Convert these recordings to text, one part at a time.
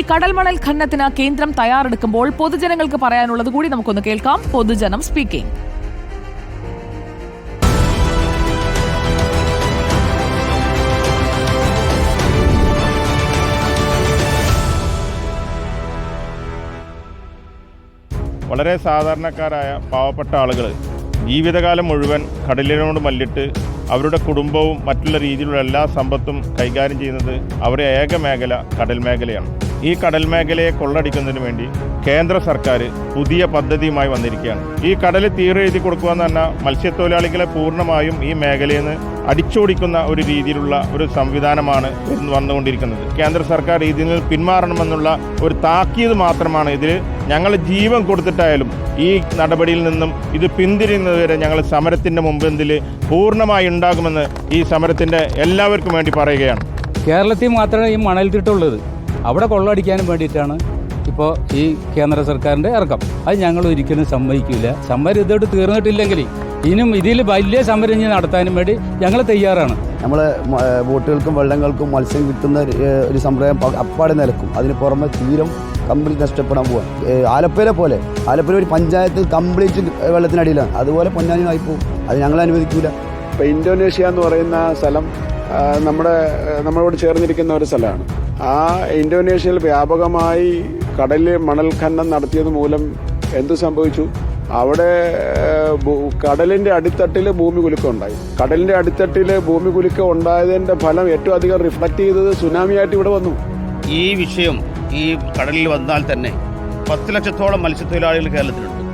ഈ കടൽമണൽ ഖനനത്തിന് കേന്ദ്രം തയ്യാറെടുക്കുമ്പോൾ പൊതുജനങ്ങൾക്ക് പറയാനുള്ളത് കൂടി നമുക്കൊന്ന് കേൾക്കാം. പൊതുജനം സ്പീക്കിംഗ് വളരെ സാധാരണക്കാരായ പാവപ്പെട്ട ആളുകൾ ജീവിതകാലം മുഴുവൻ കടലിനോട് മല്ലിട്ട് അവരുടെ കുടുംബവും മറ്റുള്ള രീതിയിലുള്ള എല്ലാ സമ്പത്തും കൈകാര്യം ചെയ്യുന്നത് അവരുടെ ഏക മേഖല കടൽ മേഖലയാണ്. ഈ കടൽ മേഖലയെ കൊള്ളടിക്കുന്നതിന് വേണ്ടി കേന്ദ്ര സർക്കാർ പുതിയ പദ്ധതിയുമായി വന്നിരിക്കുകയാണ്. ഈ കടൽ തീരെഴുതി കൊടുക്കുക എന്ന് പറഞ്ഞാൽ മത്സ്യത്തൊഴിലാളികളെ പൂർണമായും ഈ മേഖലയിൽ നിന്ന് അടിച്ചോടിക്കുന്ന ഒരു രീതിയിലുള്ള ഒരു സംവിധാനമാണ് വന്നുകൊണ്ടിരിക്കുന്നത്. കേന്ദ്ര സർക്കാർ ഇതിൽ നിന്ന് പിന്മാറണമെന്നുള്ള ഒരു താക്കീത് മാത്രമാണ് ഇതിൽ ഞങ്ങൾ ജീവൻ കൊടുത്തിട്ടായാലും ഈ നടപടിയിൽ നിന്നും ഇത് പിന്തിരിയുന്നതുവരെ ഞങ്ങൾ സമരത്തിന്റെ മുമ്പിൽ പൂർണമായി ഉണ്ടാകുമെന്ന് ഈ സമരത്തിന്റെ എല്ലാവർക്കും വേണ്ടി പറയുകയാണ്. കേരളത്തിൽ മാത്രമേ ഈ മണൽ തിട്ടുള്ളത് അവിടെ കൊള്ളടിക്കാനും വേണ്ടിയിട്ടാണ് ഇപ്പോൾ ഈ കേന്ദ്ര സർക്കാരിന്റെ ഇറക്കം. അത് ഞങ്ങൾ ഒരിക്കലും സമ്മതിക്കില്ല സമരം ഇതോട്ട് തീർന്നിട്ടില്ലെങ്കിൽ ഇനിയും ഇതിൽ വലിയ സമരം ഇനി നടത്താനും വേണ്ടി ഞങ്ങൾ തയ്യാറാണ്. നമ്മൾ ബോട്ടുകൾക്കും വെള്ളങ്ങൾക്കും മത്സ്യം കിട്ടുന്ന ഒരു, സമ്പ്രദായം അപ്പാടെ നിലക്കും. അതിന് പുറമെ തീരം കംപ്ലീറ്റ് നഷ്ടപ്പെടാൻ പോവാം. ആലപ്പുഴ പോലെ. ആലപ്പുഴ ഒരു പഞ്ചായത്ത് കംപ്ലീറ്റ് വെള്ളത്തിനടിയിലാണ്. അതുപോലെ പൊന്നാനിയായി പോകും അത് ഞങ്ങൾ അനുവദിക്കില്ല ഇപ്പം ഇന്തോനേഷ്യ എന്ന് പറയുന്ന സ്ഥലം നമ്മുടെ നമ്മളോട് ചേർന്നിരിക്കുന്ന ഒരു സ്ഥലമാണ്. ആ ഇന്തോനേഷ്യയിൽ വ്യാപകമായി കടലിൽ മണൽ ഖനനം നടത്തിയത് മൂലം എന്തു സംഭവിച്ചു? അവിടെ കടലിന്റെ അടിത്തട്ടിൽ ഭൂമി കുലുക്കം ഉണ്ടായി കടലിന്റെ അടിത്തട്ടിൽ ഭൂമി കുലുക്കം ഉണ്ടായതിന്റെ ഫലം ഏറ്റവും അധികം റിഫ്ലക്ട് ചെയ്തത് സുനാമിയായിട്ട് ഇവിടെ വന്നു. ഈ വിഷയം ഈ കടലിൽ വന്നാൽ തന്നെ പത്ത് ലക്ഷത്തോളം മത്സ്യത്തൊഴിലാളികൾ കേരളത്തിലുണ്ട്.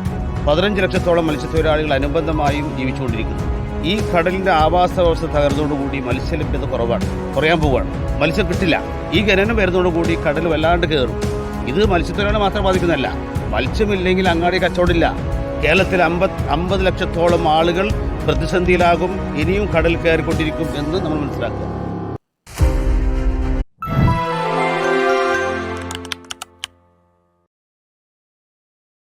പതിനഞ്ച് ലക്ഷത്തോളം മത്സ്യത്തൊഴിലാളികൾ അനുബന്ധമായും ജീവിച്ചുകൊണ്ടിരിക്കുന്നു. ഈ കടലിന്റെ ആവാസ വ്യവസ്ഥ തകർന്നതോടുകൂടി മത്സ്യലഭ്യത കുറവാണ്. കുറയാൻ പോവുകയാണ്. മത്സ്യം കിട്ടില്ല. ഈ ഖനനം വരുന്നതോടുകൂടി കടൽ വല്ലാണ്ട് കയറും. ഇത് മത്സ്യത്തൊഴിലാളി മാത്രം ബാധിക്കുന്നതല്ല. മത്സ്യമില്ലെങ്കിൽ അങ്ങാടി കച്ചവടമില്ല. കേരളത്തിൽ അമ്പത് അമ്പത് ലക്ഷത്തോളം ആളുകൾ പ്രതിസന്ധിയിലാകും. ഇനിയും കടൽ കയറിക്കൊണ്ടിരിക്കും എന്ന് നമ്മൾ മനസ്സിലാക്കുക.